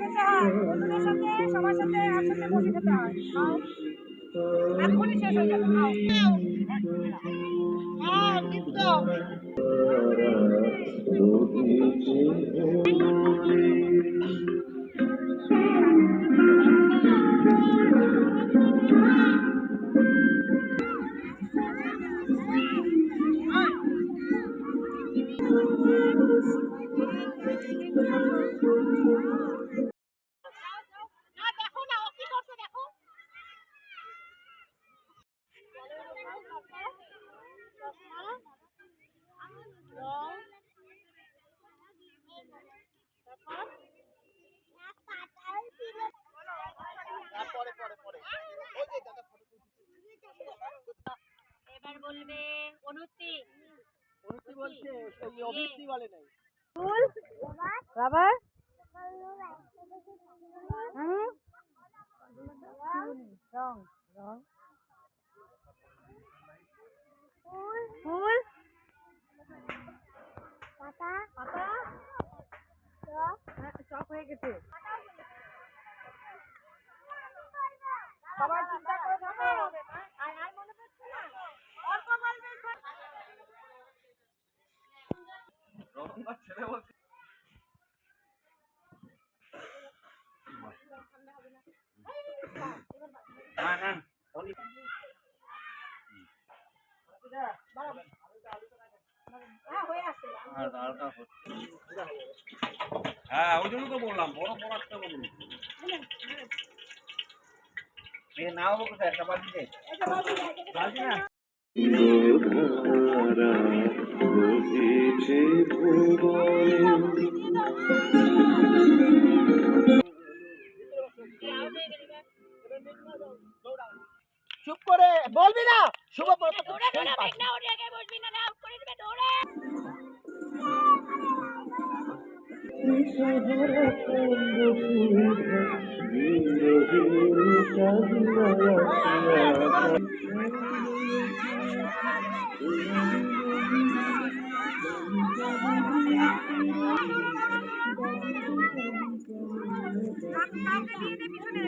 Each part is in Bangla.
খেতে হয় বন্ধুদের সাথে সবার সাথে একসাথে বসে খেতে হয় খাও এক্ষুনি শেষ হয়ে যাবে খাও খাও কিন্তু না দেখো না ও কি করছে দেখো এবার বলবে অনুতি অনুতি বলছে ওই অভিষ্টি বলে নাই রাবার হুম রং রং ফুল পাতা পাতা হ্যাঁ, চক হয়ে গেছে সবাই চিন্তা করে থাকো আর আর মনে পড়ছে না অল্প বলবে হ্যাঁ হয়ে আসছে হ্যাঁ ওই জন্য তো বললাম বড় বড় একটা বলুন এ নাও কোথায়? একটা বালতিতে বালতি না? চুপ করে বলবি না? শুভ প্রথম কাউকে দিয়ে পিছনে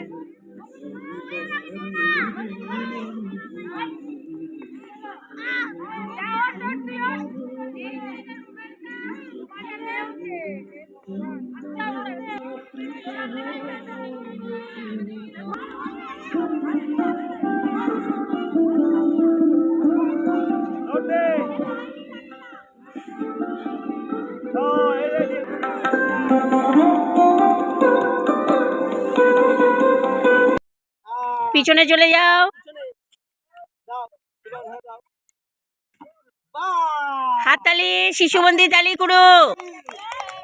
পিছনে চলে যাও। দাও শিশু হাততালি শিশুবন্দি তালি করো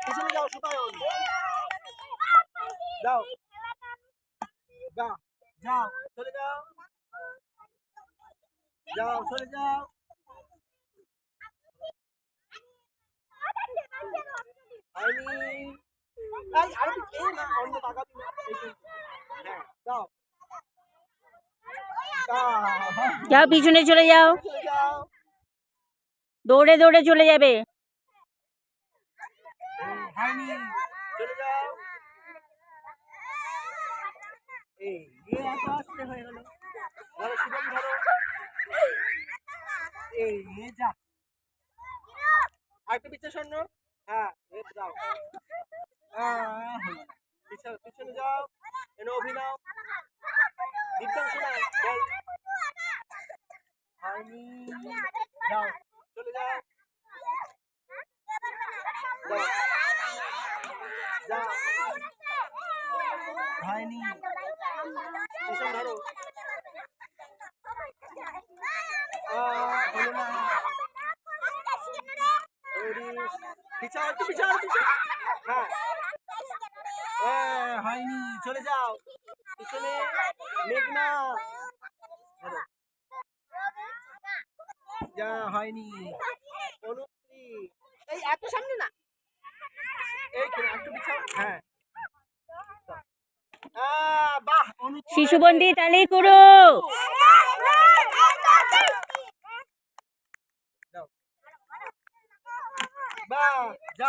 পিছনে যাও সুতায়ন যাও যাও যাও চলে যাও যাও চলে যাও হয়নি এই আরে তুই এই না অন্য তাকাবি না এই যে। হ্যাঁ যাও যাও যাও পিছনে চলে যাও চলে যাও দৌড়ে দৌড়ে চলে যাবে হয়নি চলে যাও এই এত আসতে হয়ে গেল। ধরো শিবম ধরো। এ যা। আর একটু শোন হ্যাঁ এ যাও পিছনে পিছনে যাও। এনে অভিনয়। দীপ্তাংশ না বল। যাও। হয়নি পিছন ধরো। পিছা একটু পিছা পিছা হ্যাঁ। হয়নি চলে যাও। পিছনে মেঘনা। ধরো। যা হয়নি অনুশ্রী এই এত সামনে না এইখানে একটু পিছাও হ্যাঁ আহ, বাহ অনুশ্রী শিশুবন্দি তালি করো।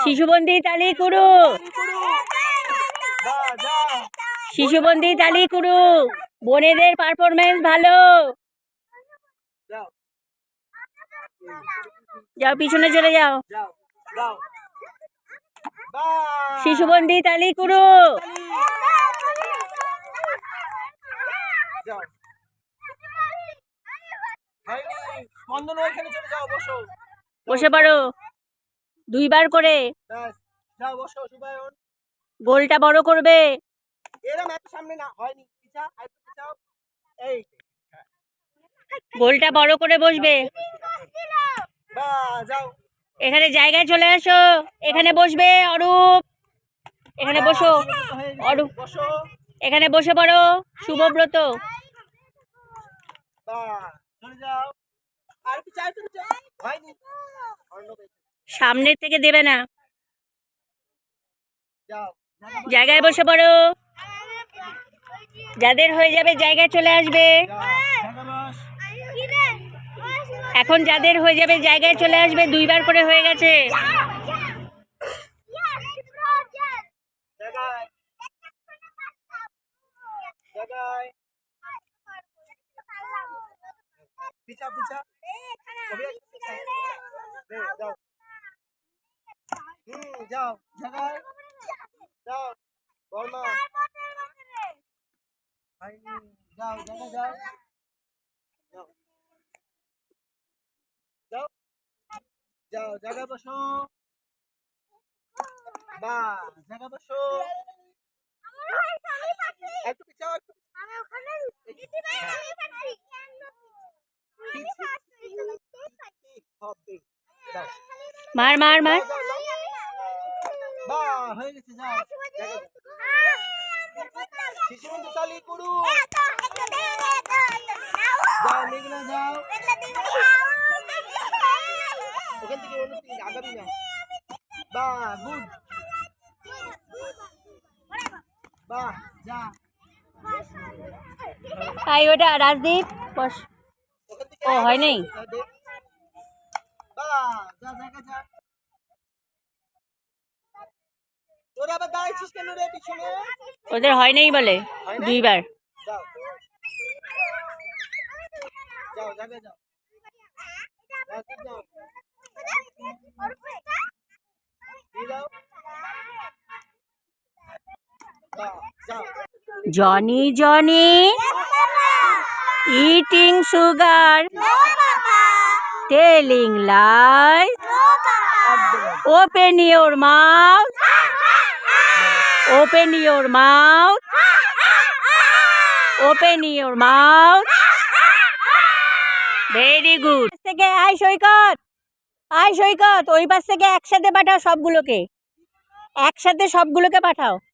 শিশুবন্দি তালি করো। তালি করো শিশুবন্দি তালি কুরু। বোনেদের পারফরমেন্স ভালো। যাও, পিছনে চলে যাও। শিশুবন্দি তালি কুরু। যাও। স্পন্দন ওইখানে চলে যাও বসো। বসে পারো দুইবার করে। যাও বসো সুবায়ন। গোলটা বড় করবে। এরম এত সামনে না হয়নি। পিছা আর পিছাও। এই গোলটা বড় করে বসবে। যাও। এখানে জায়গায় চলে আসো। এখানে বসবে অরূপ। এখানে বসো। অরূপ। বসো। এখানে বসে পড়ো। শুভব্রত। সামনের থেকে দেবে না। জায়গায় বসে পড়ো। যাদের হয়ে যাবে জায়গায় চলে আসবে। এখন যাদের হয়ে যাবে জায়গায় চলে আসবে, দুইবার করে হয়ে গেছে জায়গায় জায়গায় একটু পিছা। দে, যাও। হুম যাও। জায়গায় যাও। বর্মা। হয়নি যাও জায়গায় যাও। যাও। যাও। যাও জায়গায় বসো। বা জায়গা বসো। একটু পিছাও একটু হবে যাও মার মার মার হয়ে গেছে যাও জায়গায় যাও। শিশু বন্ধু চালিয়ে করু যাও মেঘনা যাও ওখান থেকে অন্য দিকে আগামী না বা গুড বা যা তাই ওটা রাজদীপ বস ও, হয় নাই? ওদের হয় নাই বলে দুইবার জনি যাও বা যাও Johnny Johnny eating sugar telling lie open your mouth open your mouth open your mouth very good থেকে আয় সৈকত। আয় সৈকত ওই পাশ থেকে একসাথে পাঠাও সবগুলোকে। একসাথে সবগুলোকে পাঠাও।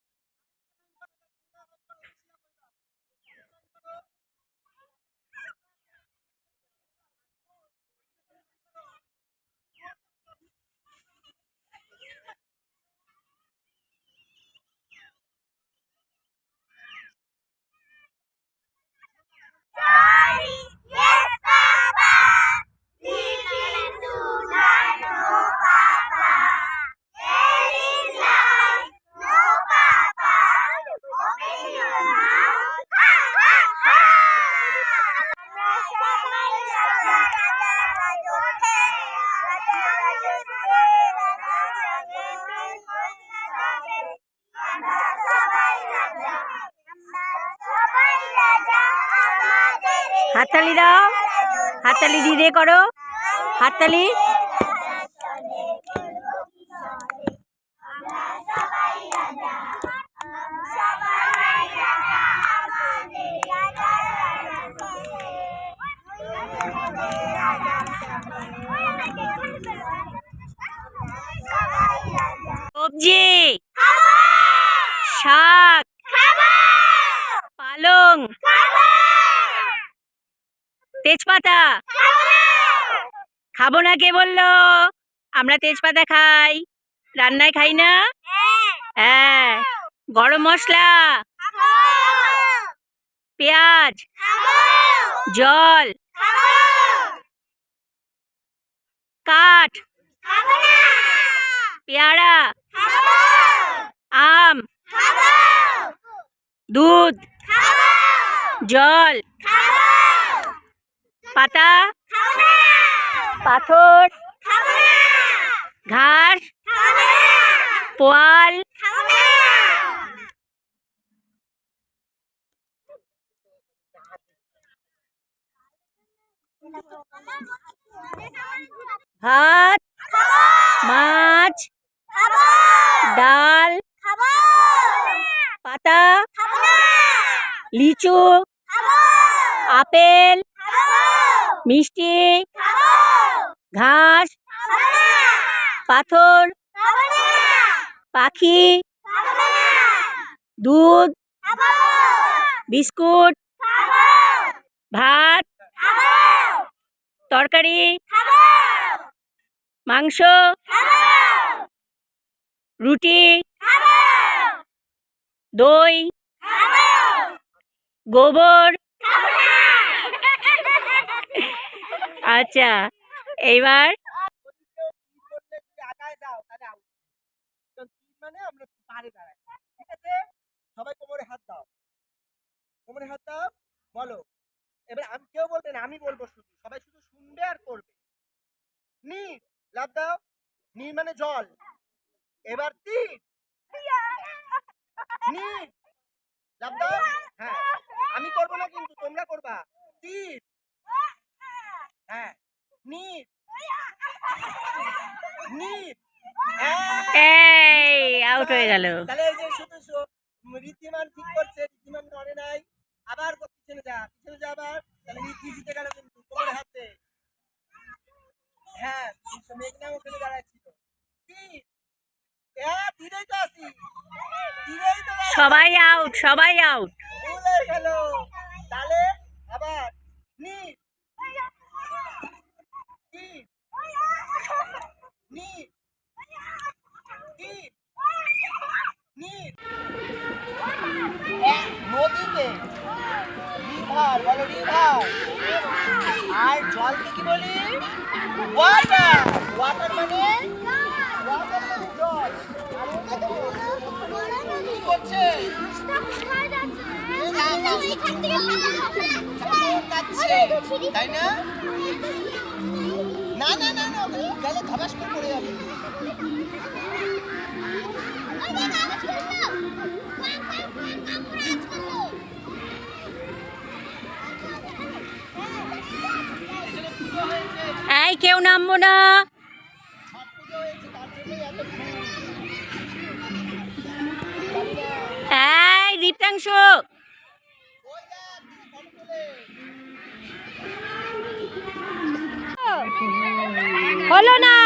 Party! হাততালি দাও। হাততালি দিয়ে করো। হাততালি। কে বলল? আমরা তেজপাতা খাই। রান্নায় খাই না? হ্যাঁ। গরম মশলা? পেঁয়াজ? জল? কাঠ? পেয়ারা? আম? দুধ? জল? পাতা? পাথর ঘাস পোয়াল। ভাত মাছ ডাল পাতা লিচু আপেল মিষ্টি ঘাস পাথর পাখি দুধ বিস্কুট ভাত তরকারি মাংস রুটি দই গোবর আচ্ছা এইবার? ঠিক আছে সবাই কোমরে হাত দাও কোমরে হাত দাও বলো এবার আমি কেউ না আমি বলব শুধু সবাই শুধু শুনবে আর করবে নীর লাভ দাও। নীর মানে জল। এবার লাভ দাও হ্যাঁ আমি করব না কিন্তু তোমরা করবা। তীর হ্যাঁ নীর নীর হ্যাঁ। এই আউট হয়ে গেল। তাহলে এই যে শুধু ঋদ্ধিমান ঠিক করছে ঋদ্ধিমান নড়ে নাই। আবার পিছনে যা পিছনে যা আবার। তাহলে ঋদ্ধি জিতে গেল কিন্তু কোমরে হাত। হ্যাঁ মেঘনা ওখানে দাঁড়াচ্ছিল তীর সবাই আউট সবাই আউট ভুল হয়ে গেল তাহলে আবার নীর তীর নীর তীর নীর এক নদীতে রিভার বলো রিভার আর জলকে কি বলি ওয়াটার ওয়াটার মানে ওয়াটার মানে জল আর ওটা কি করছে কাচ্ছে তাই না না না না না গেলে ধাবাস করে পড়ে যাবে। এই কেউ নামবো না। এই দীপ্তাংশ। হলো না।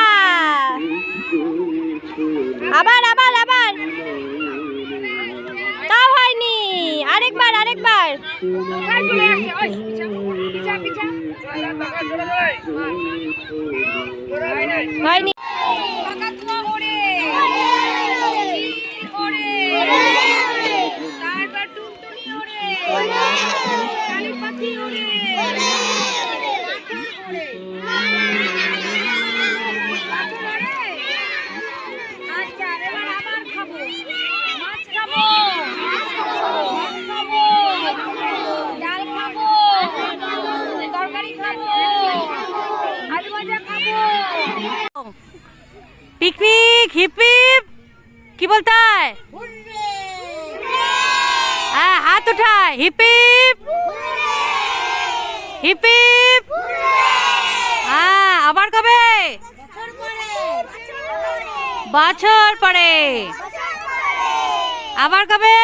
আবার আবার আবার। তাও হয়নি। আরেকবার আরেকবার। হয়নি। Picnic hip hip. কি বলতা হ্যাঁ হাত উঠায়। Hip hip. Hip hip. হ্যাঁ আবার কবে? বছর পরে। আবার কবে?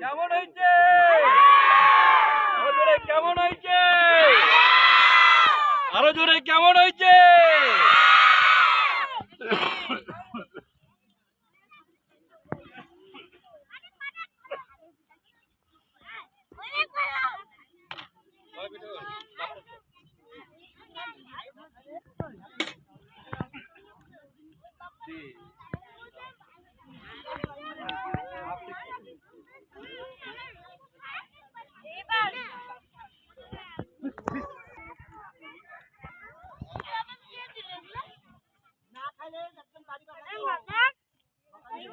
কেমন হয়েছে? কেমন হয়েছে? আরও জোরে কেমন হয়েছে?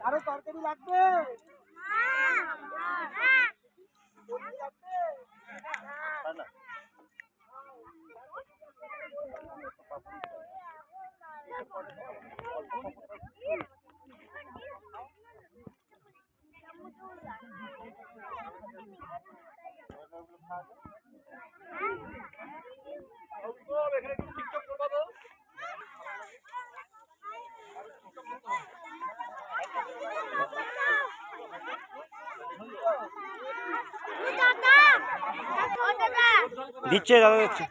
আরও তরকারি লাগবে? এখানে টিকটক দিচ্ছে দাদা দিচ্ছে।